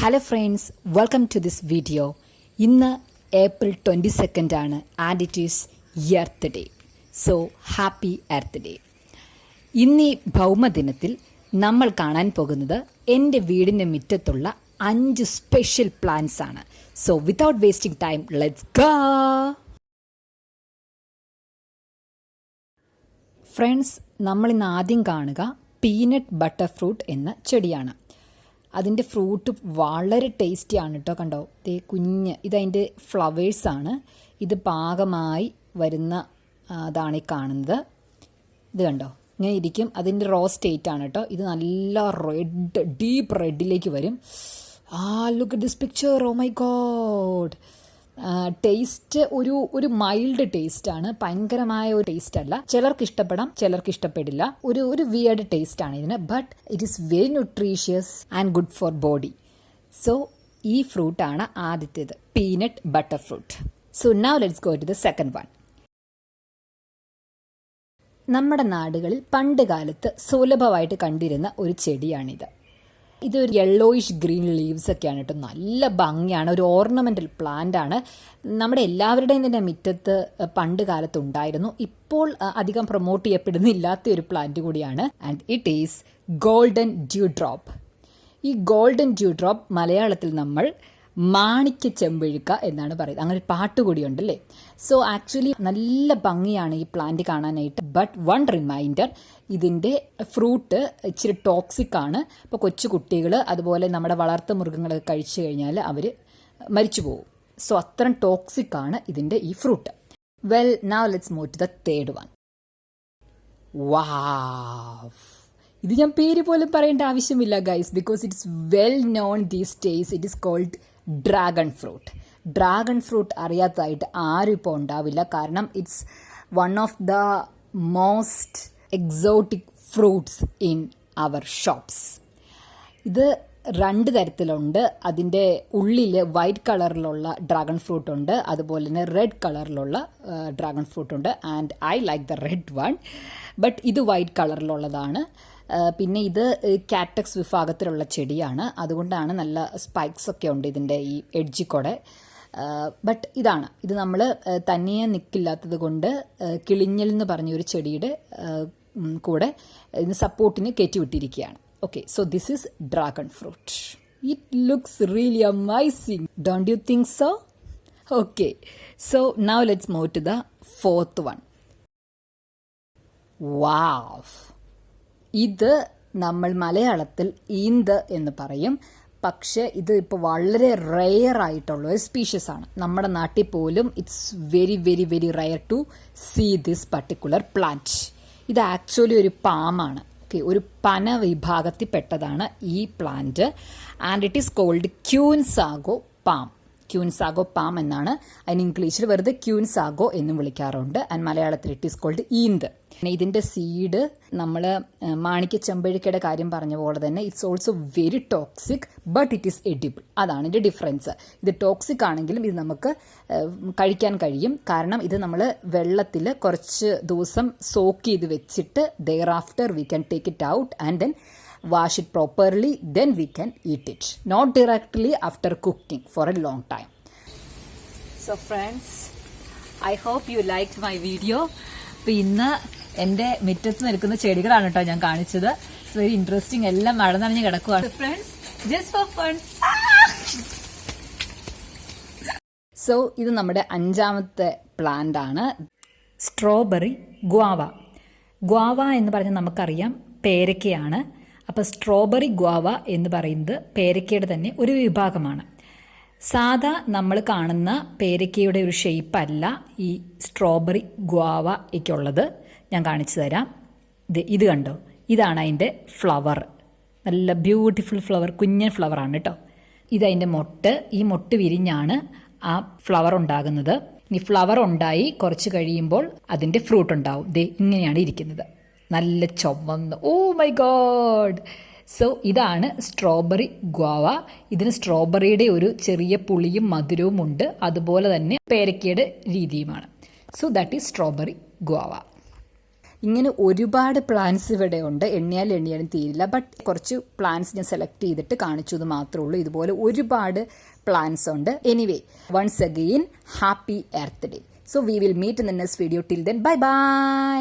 Hello friends welcome to this video ഇന്ന് April twenty second ആണ്. And it is earth day so happy earth day ഇന്ന് ഭൗമദിനത്തിൽ നമ്മൾ കാണാൻ പോകുന്നത് എന്റെ വീടിന്റെ മുറ്റത്തുള്ള അഞ്ച് സ്പെഷ്യൽ പ്ലാന്റ്സ് ആണ്. So without wasting time let's go friends നമ്മളിന്ന് ആദ്യം കാണുക പീനട്ട് ബട്ടർ ഫ്രൂട്ട് എന്ന ചെടിയാണ്. അതിന്റെ ഫ്രൂട്ട് വളരെ ടേസ്റ്റിയാണ് കേട്ടോ കണ്ടോ? ദേ കുഞ്ഞ് ഇതതിന്റെ ഫ്ലവേഴ്സാണ് ഇത് പാകമായി വരുന്ന അതാണ് ഈ കാണുന്നത്. ഇത് കണ്ടോ? ഇങ്ങനെ ഇരിക്കും. അതിന്റെ റോ സ്റ്റേറ്റ് ആണ് കേട്ടോ ഇത് നല്ല റെഡ് ഡീപ്പ് റെഡിലേക്ക് വരും. ആ look this picture oh my god taste ഒരു ഒരു മൈൽഡ് ടേസ്റ്റ് ആണ് ഭയങ്കരമായ ഒരു ടേസ്റ്റ് അല്ല ചിലർക്ക് ഇഷ്ടപ്പെടാം ചിലർക്ക് ഇഷ്ടപ്പെടില്ല ഒരു ഒരു വിയർഡ് ടേസ്റ്റ് ആണ് ഇതിന്. But it is very nutritious and good for body so ഈ ഫ്രൂട്ട് ആണ് ആദ്യത്തേത്. Peanut butter fruit so now let's go to the second one നമ്മുടെ നാടുകളിൽ പണ്ട് കാലത്ത് സുലഭമായിട്ട് കണ്ടിരുന്ന ഒരു ചെടിയാണിത്. ഇതൊരു യെല്ലോയിഷ് ഗ്രീൻ ലീവ്സ് ഒക്കെയാണ് കേട്ടോ. നല്ല ഭംഗിയാണ്. ഒരു ഓർണമെന്റൽ പ്ലാന്റ് ആണ്. നമ്മുടെ എല്ലാവരുടെയും തന്നെ മുറ്റത്ത് പണ്ട് കാലത്ത് ഉണ്ടായിരുന്നു. ഇപ്പോൾ അധികം പ്രൊമോട്ട് ചെയ്യപ്പെടുന്നില്ലാത്ത ഒരു പ്ലാന്റ് കൂടിയാണ്. And it is golden dew drop ഈ ഗോൾഡൻ ഡ്യൂ ഡ്രോപ്പ് മലയാളത്തിൽ നമ്മൾ മാണിക്യ ചെമ്പഴുക്ക എന്നാണ് പറയുന്നത്. അങ്ങനെ ഒരു പാട്ട് കൂടിയുണ്ടല്ലേ സോ ആക്ച്വലി നല്ല ഭംഗിയാണ് ഈ പ്ലാന്റ് കാണാനായിട്ട്. ബട്ട് വൺ റിമൈൻഡർ ഇതിന്റെ ഫ്രൂട്ട് ഇച്ചിരി ടോക്സിക് ആണ്. ഇപ്പോൾ കൊച്ചു കുട്ടികൾ അതുപോലെ നമ്മുടെ വളർത്തു മൃഗങ്ങളൊക്കെ കഴിച്ചു കഴിഞ്ഞാൽ അവർ മരിച്ചു പോകും. സോ അത്രയും ടോക്സിക് ആണ് ഇതിന്റെ ഈ fruit well now let's move to the third one wow ഇത് ഞാൻ പേര് പോലും പറയേണ്ട ആവശ്യമില്ല guys because it's well known these days it is called dragon fruit dragon fruit അറിയാത്തതായിട്ട് ആരും ഇപ്പോൾ ഉണ്ടാവില്ല. കാരണം it's one of the most exotic fruits in our shops ഇത് രണ്ട് തരത്തിലുണ്ട്. അതിന്റെ ഉള്ളിൽ വൈറ്റ് കളറിലുള്ള ഡ്രാഗൺ ഫ്രൂട്ട് ഉണ്ട്. അതുപോലെ തന്നെ റെഡ് കളറിലുള്ള ഡ്രാഗൺ ഫ്രൂട്ട് ഉണ്ട്. And I like the red one but ഇത് വൈറ്റ് കളറിലുള്ളതാണ് പിന്നെ ഇത് കാറ്റക്സ് വിഭാഗത്തിലുള്ള ചെടിയാണ്. അതുകൊണ്ടാണ് നല്ല സ്പൈക്സ് ഒക്കെ ഉണ്ട് ഇതിന്റെ ഈ എഡ്ജി കൂടെ. ബട്ട് ഇതാണ്. ഇത് നമ്മൾ തനിയെ നിൽക്കില്ലാത്തത് കൊണ്ട് കിളിഞ്ഞൽ എന്ന് പറഞ്ഞൊരു ചെടിയുടെ കൂടെ ഇതിന് സപ്പോർട്ടിന് കയറ്റിവിട്ടിരിക്കുകയാണ്. Okay so this is dragon fruit it looks really amazing don't you think so okay so now let's move to the fourth one wow ഇത് നമ്മൾ മലയാളത്തിൽ ഈന്ത് എന്ന് പറയും. പക്ഷെ ഇത് ഇപ്പോൾ വളരെ റെയർ ആയിട്ടുള്ള ഒരു സ്പീഷ്യസ് ആണ്. നമ്മുടെ നാട്ടിൽ പോലും it's very very very rare to see this particular plant ഇത് ആക്ച്വലി ഒരു പാമാണ് ഓക്കെ ഒരു പന വിഭാഗത്തിൽപ്പെട്ടതാണ് ഈ plant and it is called queen sago palm queen sago palm എന്നാണ്. അതിന് ഇംഗ്ലീഷിൽ വെറുതെ ക്യൂൻസാഗോ എന്നും വിളിക്കാറുണ്ട്. ആൻഡ് മലയാളത്തിൽ ഇറ്റ് ഈസ് കോൾഡ് ഈന്ത് പിന്നെ ഇതിന്റെ സീഡ് നമ്മൾ മാണിക്യ ചെമ്പഴുക്കയുടെ കാര്യം പറഞ്ഞ പോലെ തന്നെ it's also very toxic but it is edible അതാണ് ഇതിന്റെ ഡിഫറൻസ് ഇത് ടോക്സിക് ആണെങ്കിലും ഇത് നമുക്ക് കഴിക്കാൻ കഴിയും. കാരണം ഇത് നമ്മൾ വെള്ളത്തിൽ കുറച്ച് ദിവസം സോക്ക് ചെയ്ത് വെച്ചിട്ട് thereafter we can take it out and then wash it properly then we can eat it. Not directly after cooking for a long time. So friends i hope you liked my video. അപ്പൊ ഇന്ന് എന്റെ മുറ്റത്ത് നിൽക്കുന്ന ചെടികളാണ് കേട്ടോ ഞാൻ കാണിച്ചത്. Very interesting എല്ലാം മഴ നനഞ്ഞ് കിടക്കുവാണ് friends just for fun so ഇത് നമ്മുടെ അഞ്ചാമത്തെ പ്ലാന്റ് ആണ്. സ്ട്രോബെറി ഗ്വാവ ഗ്വാവ എന്ന് പറഞ്ഞാൽ നമുക്കറിയാം പേരയ്ക്കയാണ് അപ്പോൾ സ്ട്രോബെറി ഗ്വാവ എന്ന് പറയുന്നത് പേരക്കയുടെ തന്നെ ഒരു വിഭാഗമാണ്. സാധാ നമ്മൾ കാണുന്ന പേരക്കയുടെ ഒരു ഷേപ്പ് അല്ല ഈ സ്ട്രോബെറി ഗ്വാവയ്ക്കുള്ളത് ഞാൻ കാണിച്ചു തരാം. ഇത് ഇത് കണ്ടോ? ഇതാണ് അതിന്റെ ഫ്ലവർ നല്ല ബ്യൂട്ടിഫുൾ ഫ്ലവർ കുഞ്ഞൻ ഫ്ലവറാണ് കേട്ടോ ഇതതിന്റെ മൊട്ട്. ഈ മൊട്ട് വിരിഞ്ഞാണ് ആ ഫ്ലവർ ഉണ്ടാകുന്നത്. ഇനി ഫ്ലവർ ഉണ്ടായി കുറച്ച് കഴിയുമ്പോൾ അതിന്റെ ഫ്രൂട്ട് ഉണ്ടാവും. ദേ ഇങ്ങനെയാണ് ഇരിക്കുന്നത്. നല്ല ചുമന്ന് ഓ മൈ ഗോഡ് സോ ഇതാണ് സ്ട്രോബെറി ഗ്വാവ ഇതിന് സ്ട്രോബെറിയുടെ ഒരു ചെറിയ പുളിയും മധുരവും ഉണ്ട്. അതുപോലെ തന്നെ പേരക്കയുടെ രീതിയുമാണ്. So that is strawberry guava ഇങ്ങനെ ഒരുപാട് പ്ലാന്റ്സ് ഇവിടെ ഉണ്ട്. എണ്ണിയാൽ എണ്ണിയാലും തീരില്ല. ബട്ട് കുറച്ച് പ്ലാന്റ്സ് ഞാൻ സെലക്ട് ചെയ്തിട്ട് കാണിച്ചു എന്ന് മാത്രമേ ഉള്ളൂ. ഇതുപോലെ ഒരുപാട് പ്ലാന്റ്സ് ഉണ്ട്. Anyway once again happy earth day so we will meet in the next video till then bye bye